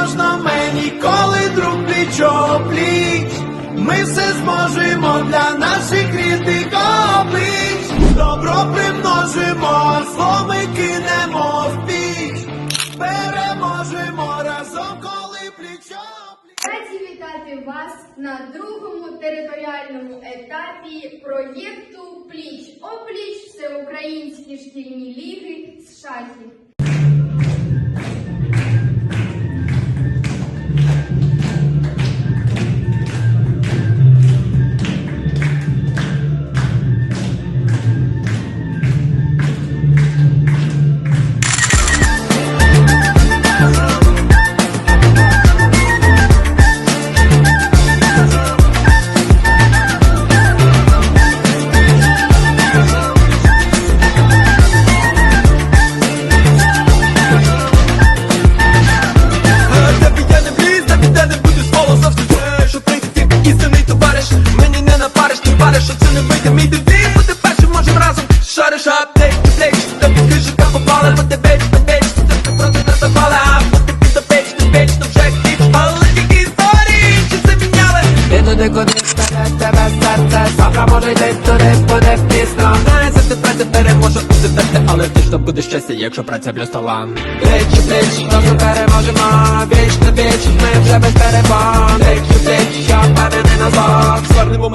тривожно мені, коли друг пліч пліч. Ми все зможемо для наших рідних облич. Добро примножимо, зло ми кинемо в піч. Переможемо разом, коли пліч пліч. Раді вітати вас на другому територіальному етапі проєкту Пліч опліч всеукраїнські шкільні ліги з шахів. Ти париш, що це не вийде мій дебіт Бути першим можем разом. Шариш аптек, плеч, тобі крижика попала Бо ти беч, не беч, ти проти не запала А бути під обеч, не беч, то вже кліч Але тільки історії, чи це міняли? Ти туди куди вперед тебе серце. Завтра може йти туди, буде пізно. Не за тебе тепер може удивити Але ти ж то буде щастя, якщо праця плюс талант Плеч, плеч, разом переможемо. Віч на віч, ми вже без перебон Плеч, плеч, я впевнений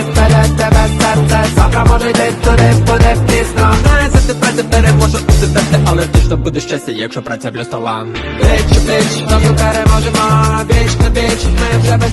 вперед тебе серце Завтра може йти туди, буде пізно Не за тебе тепер може удивити Але ти ж то буде щастя, якщо праця блюстала Бич, плеч, разом переможемо Біч на віч, ми вже без